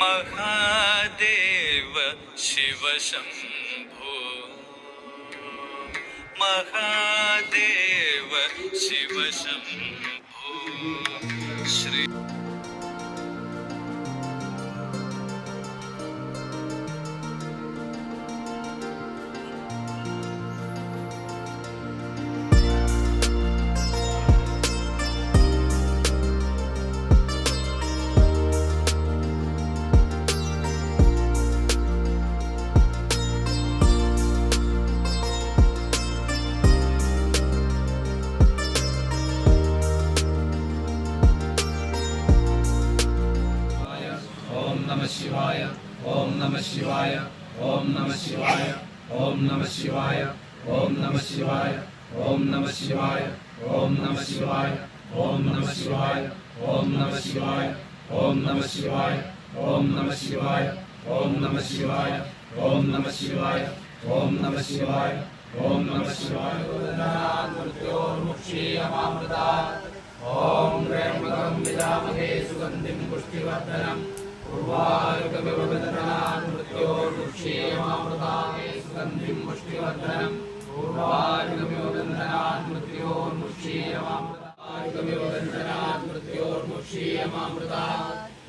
महादेव शिव शम्भो महादेव शिव शम्भो ఓం నమ శివాయ ఓం నమ శివాయ ఓం నమ శివాయ ఓం నమ శివాయ ఓం నమ శివాయ ఓం నమ శివాయ ఓం నమ శివాయ ఓం నమ శివాయ ఓం నమ శివాయ ఓం నమ శివాయ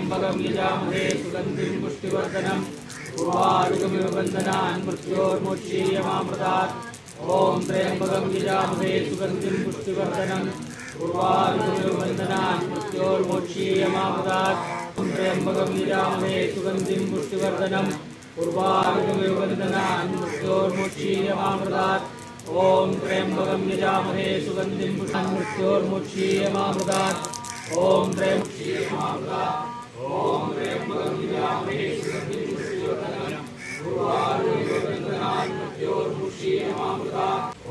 त्र्यम्बकं यजामहे सुगन्धिं पुष्टिवर्धनम् उर्वारुकमिव बन्धनान् मृत्योर्मुच्चीयमामृतात् ॐ त्र्यम्बकं यजामहे सुगन्धिं पुष्टिवर्धनम् उर्वारुकमिव बन्धनान् मृत्योर्मुच्चीयमामृतात् ॐ त्र्यम्बकं यजामहे सुगन्धिं पुष्टिवर्धनम् उर्वारुकमिव बन्धनान् मृत्योर्मुच्चीयमामृतात् ॐ त्र्यम्बकं यजामहे सुगन्धिं पुष्टान् मृत्योर्मुक्षीयमामृतात्। ॐ त्र्यं क्षीयमामृतात् ॐ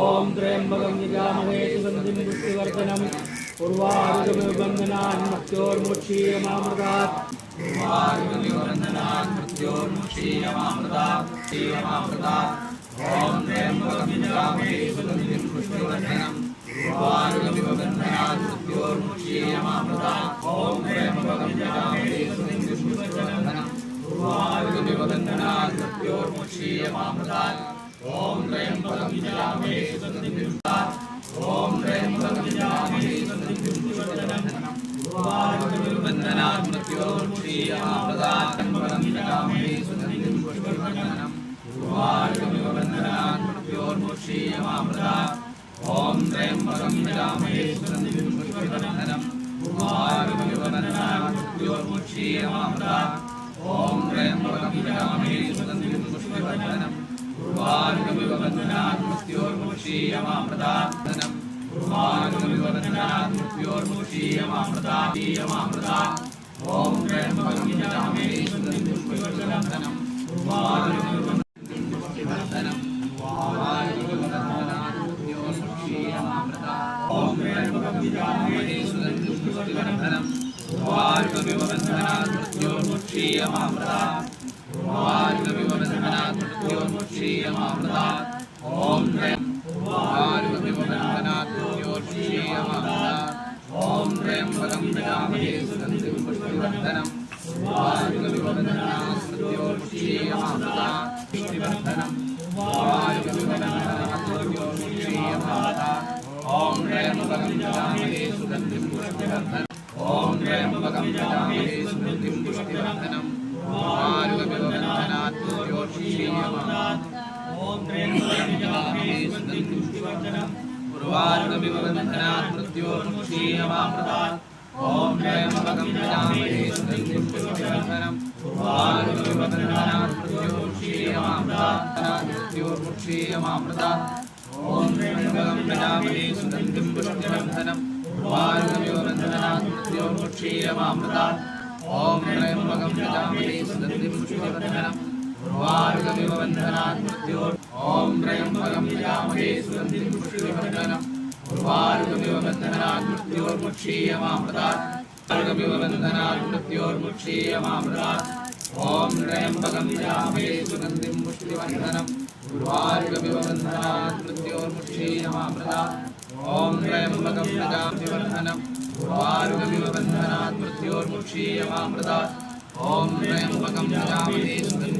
ओम यजामहे सुगन्धिं पुष्टिवर्धनम् उर्वारुगवन्दनान् मत्योर्मुक्षीयमामृतात् उर्वारुगवन्दनान् मत्योर्मुक्षीयमामृतात् क्षीयमामृतात्। ॐ त्र्यम्बकं यजामहे सुगन्धिं പുഷ്പവൃക്ഷീയമാമൃത ഓം ത്രയംബകം രാമേശ്വരം പുഷ്പവന്ദനം പുഷ്പവന്ദനമുഷ്പീയമാമൃത ഓം ത്രയംബകം രാമേശ്വരം പുഷ്പവന്ദനം ൂർവാനുഗമിവന്ദനാത്മസ്യോർമുഷീയമാമൃതാനം ൂർവാനുഗമിവന്ദനാത്മസ്യോർമുഷീയമാമൃതാമൃത ഓം ത്രയംബകം രാമേശ്വരം योषीयमामृतात् ॐ ह्रीं पार्वतीमदनात् योषीयमामृतात् ॐ ह्रीं पदं विरामहे सुगन्धिं पुष्टिवर्धनम् पार्वतीमदनात् योषीयमामृतात् पुष्टिवर्धनम् पार्वतीमदनात् योषीयमामृतात् ॐ ह्रीं पदं विरामहे सुगन्धिं पुष्टिवर्धनम् जीवबन्धनात् मृत्योर्मुक्षीयमामृतात् ॐ जयमगं जामहे सुगन्धिं पुष्पवर्धनम् ॐ जीवबन्धनात् मृत्योर्मुक्षीयमामृतात् ॐ जयमगं जामहे सुगन्धिं पुष्पवर्धनम् ॐ मृत्योर्मुक्षीयमामृतात् ॐ जयमगं जामहे सुगन्धिं पुष्पवर्धनम् ध्रुवार्गमिव बन्धनात् मृत्योर् ॐ त्रयम्बकं यामहे सुगन्धिं पुष्टिवर्धनम् குருவாருகமிவந்தனால் மிருத்யோர் முட்சீயமாமிருதாத் குருவாருகமிவந்தனால் மிருத்யோர் முட்சீயமாமிருதாத் ஓம் திரயம்பகம் யாமே சுகந்திம் புஷ்டிவர்தனம் குருவாருகமிவந்தனால் மிருத்யோர் முட்சீயமாமிருதாத் ஓம் திரயம்பகம் யாமே வர்தனம் குருவாருகமிவந்தனால் மிருத்யோர் முட்சீயமாமிருதாத் ஓம் திரயம்பகம் யாமே சுகந்திம்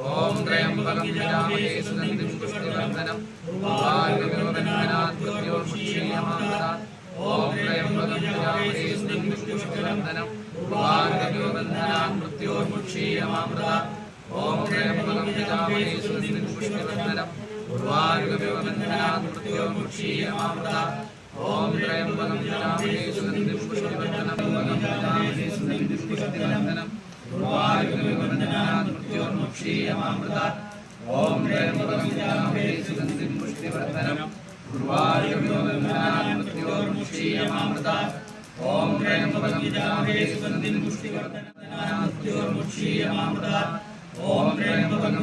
ഓം ത്രയംബകം വിരാമഹേ സുഗന്ധിം പുഷ്ടിവർദ്ധനം ഭൂഭാർഗനിർവഹനാദ്യോർമുക്ഷീയമാകാം ഓം ത്രയംബകം വിരാമഹേ സുഗന്ധിം പുഷ്ടിവർദ്ധനം ഭൂഭാർഗനിർവഹനാൻ മൃത്യോർമുക്ഷീയമാമൃത ഓം ത്രയംബകം വിരാമഹേ സുഗന്ധിം പുഷ്ടിവർദ്ധനം ഉർവാർഗനിർവഹനാൻ മൃത്യോർമുക്ഷീയമാമൃത ഓം ത്രയംബകം വിരാമഹേ സുഗന്ധിം പുഷ്ടിവർദ്ധനം ഭൂഭാർഗനിർവഹനാൻ മൃത്യോർമുക്ഷീയമാമൃത त्र्यम्बकं यजामहे सुगन्धिं पुष्टिवर्धनम् उर्वारुकमिव ॐ त्र्यम्बकं सुगन्धिं पुष्टिवर्धनम् ॐ त्र्यम्बकं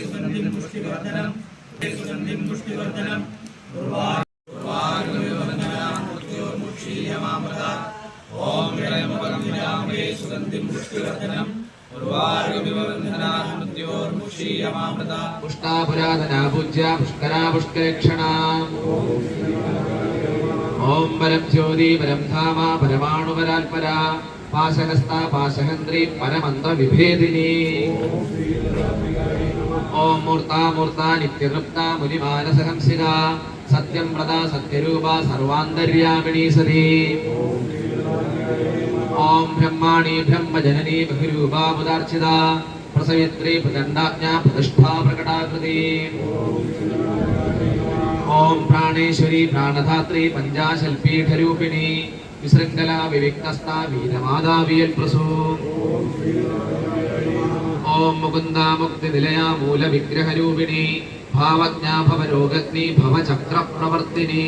सुगन्धिं पुष्टिवर्धनम् सुगन्धिं पुष्टिवर्धनम् उर्वारुकमिव मृत्योर्मुक्षीयमामृतात् पुष्टा पुरातना पूज्या पुष्करा पुष्करेक्षणा ॐ परं ज्योति परं धाम परमाणुपरात्परा पाशहस्ता पाशहन्त्री परमन्त्रविभेदिनी ॐ मूर्ता मूर्ता नित्यनृप्ता मुनिमानसहंसिका सत्यं प्रदा सत्यरूपा सर्वान्तर्यामिणी सती ॐ ब्रह्माणि ब्रह्मजननी बहुरूपा मुदार्चिता പ്രസയത്രി ദണ്ഡാജ്ഞാ പ്രതിഷ്ഠാ പ്രകടാകൃതി. ഓം പ്രാണേശ്വരി പ്രാണധാത്രി പഞ്ചാശൽപീഠരൂപിണി വിശൃംഖല വിവിക്തസ്ഥ വീരമാതാവിയൽ പ്രസൂ ഓം മുകുന്ദാമുക്തിനിലയാ മൂലവിഗ്രഹരൂപിണി ഭാവജ്ഞാ ഭവരോഗഗ്നി ഭവചക്രപ്രവർത്തിനി